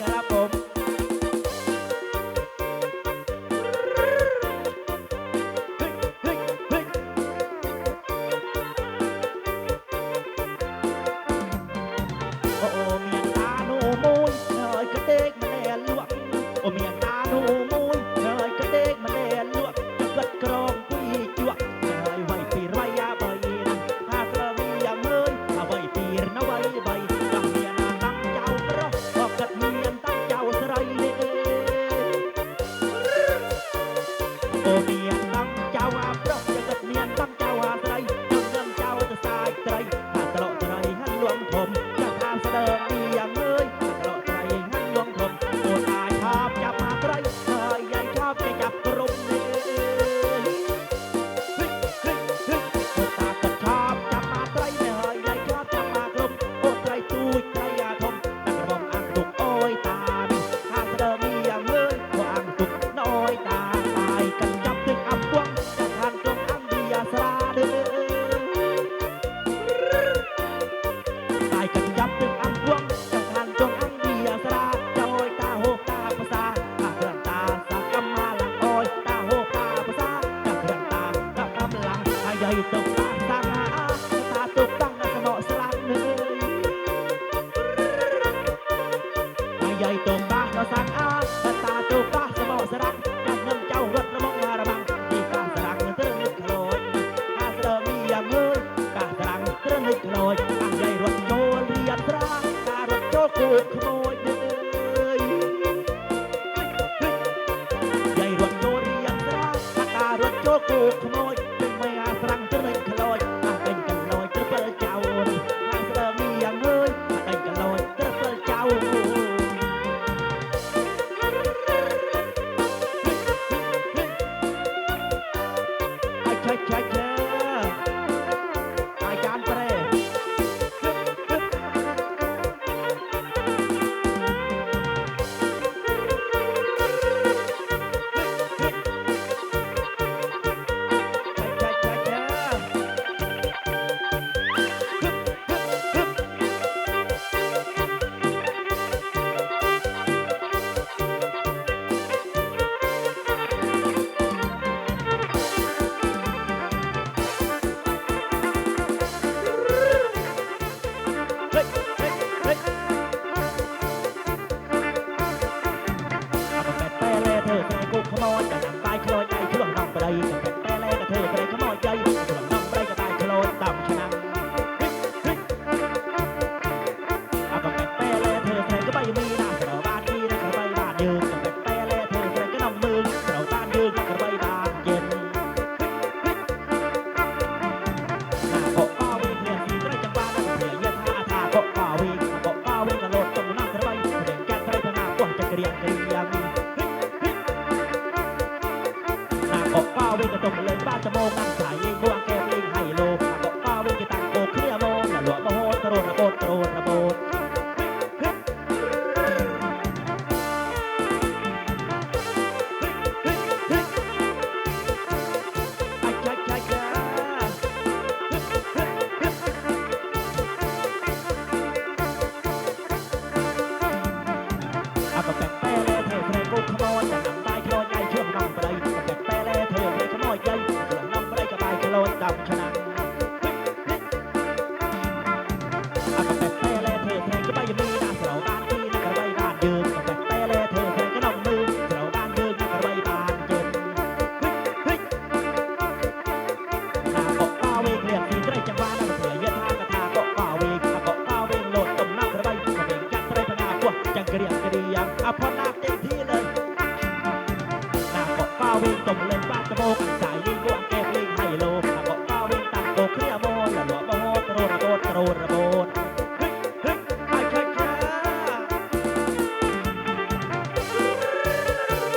ครับผมโอ้เมียตาโนมูนเอ้ยกระเตกมาแน่ลวงโอ้เมียตาโน Thank you. ขโมยใหญ่รถโนเรียนรักอากาศรถโจกขโมย อยากมีากอกเป้าเว้ยจะตรงเลยบ้านจะโมกัน i'm Africa. ระโดดกระโดดกรด